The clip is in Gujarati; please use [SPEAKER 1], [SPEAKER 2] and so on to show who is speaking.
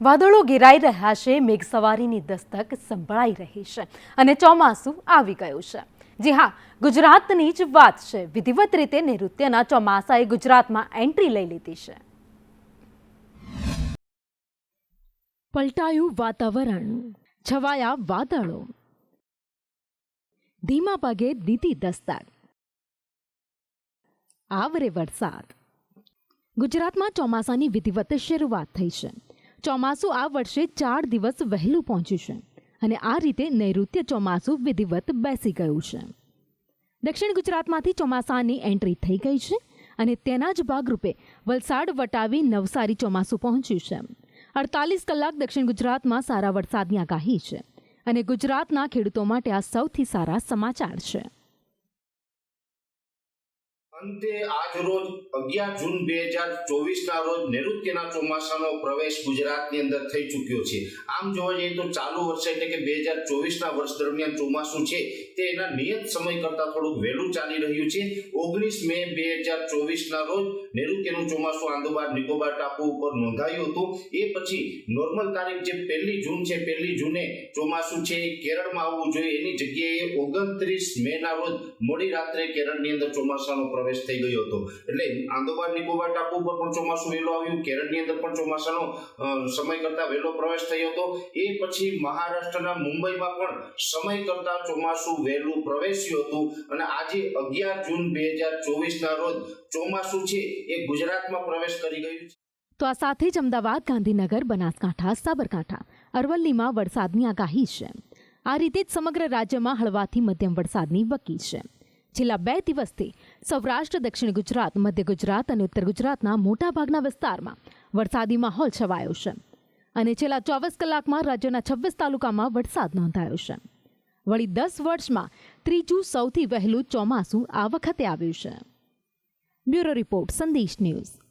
[SPEAKER 1] વાદળો ઘેરાઈ રહ્યા છે, મેઘસવારીની દસ્તક સંભળાઈ રહી છે અને ચોમાસું આવી ગયું છે. જી હા, ગુજરાતની જ વાત છે. વિધિવત રીતે નૈઋત્યના ચોમાસાએ ગુજરાતમાં એન્ટ્રી લઈ લીધી છે. પલટાયું વાતાવરણ, છવાયા વાદળો. ધીમા પગે દીધી દસ્તક. આવરે વરસાદ. ગુજરાતમાં ચોમાસાની વિધિવત શરૂઆત થઈ છે. ચોમાસું આ વર્ષે ચાર દિવસ વહેલું પહોંચ્યું છે અને આ રીતે નૈઋત્ય ચોમાસું વિધિવત બેસી ગયું છે. દક્ષિણ ગુજરાતમાંથી ચોમાસાની એન્ટ્રી થઈ ગઈ છે અને તેના જ ભાગરૂપે વલસાડ વટાવી નવસારી ચોમાસું પહોંચ્યું છે. અડતાલીસ કલાક દક્ષિણ ગુજરાતમાં સારા વરસાદની આગાહી છે અને ગુજરાતના ખેડૂતો માટે આ સૌથી સારા સમાચાર છે.
[SPEAKER 2] અંતે આજ રોજ અગિયાર જૂન બે હજાર ચોવીસ ના રોજ નૈઋત્યના ચોમાસાનો પ્રવેશ ગુજરાતની અંદર થઈ ચૂક્યો છે. આમ જોવા જઈએ તો ચાલુ વર્ષે એટલે કે બે હજાર ચોવીસના વર્ષ દરમિયાન ચોમાસું છે તે એના નિયત સમય કરતાં થોડુંક વહેલું ચાલી રહ્યું છે. ઓગણીસ મે બે હજાર ચોવીસના રોજ નૈઋત્યનું ચોમાસું આંદોબાર નિકોબાર ટાપુ ઉપર નોંધાયું હતું. એ પછી નોર્મલ તારીખ જે પહેલી જૂન છે, પહેલી જૂને ચોમાસું છે એ કેરળમાં આવવું જોઈએ. એની જગ્યાએ ઓગણત્રીસ મે ના રોજ મોડી રાત્રે કેરળની અંદર ચોમાસાનો પ્રવેશ થઈ ગયો હતો. એટલે આંદોબાર નિકોબાર ટાપુ ઉપર પણ ચોમાસું વહેલો આવ્યું, કેરળની અંદર પણ ચોમાસાનો સમય કરતાં વહેલો પ્રવેશ થયો હતો. એ પછી મહારાષ્ટ્રના મુંબઈમાં પણ સમય કરતાં ચોમાસું વહેલું પ્રવેશ્યું હતું અને આજે અગિયાર જૂન બે હજાર ચોવીસના રોજ ચોમાસું છે એ ગુજરાતમાં પ્રવેશ કરી ગયું છે.
[SPEAKER 1] તો આ સાથે જ અમદાવાદ, ગાંધીનગર, બનાસકાંઠા, સાબરકાંઠા, અરવલ્લીમાં વરસાદની આગાહી છે. આ રીતે જ સમગ્ર રાજ્યમાં હળવાથી મધ્યમ વરસાદની વકી છે. છેલ્લા બે દિવસથી સૌરાષ્ટ્ર, દક્ષિણ ગુજરાત, મધ્ય ગુજરાત અને ઉત્તર ગુજરાતના મોટાભાગના વિસ્તારમાં વરસાદી માહોલ છવાયો છે અને છેલ્લા ચોવીસ કલાકમાં રાજ્યના છવ્વીસ તાલુકામાં વરસાદ નોંધાયો છે. વળી દસ વર્ષમાં ત્રીજું સૌથી વહેલું ચોમાસું આ વખતે આવ્યું છે. Bureau report, Sandesh news.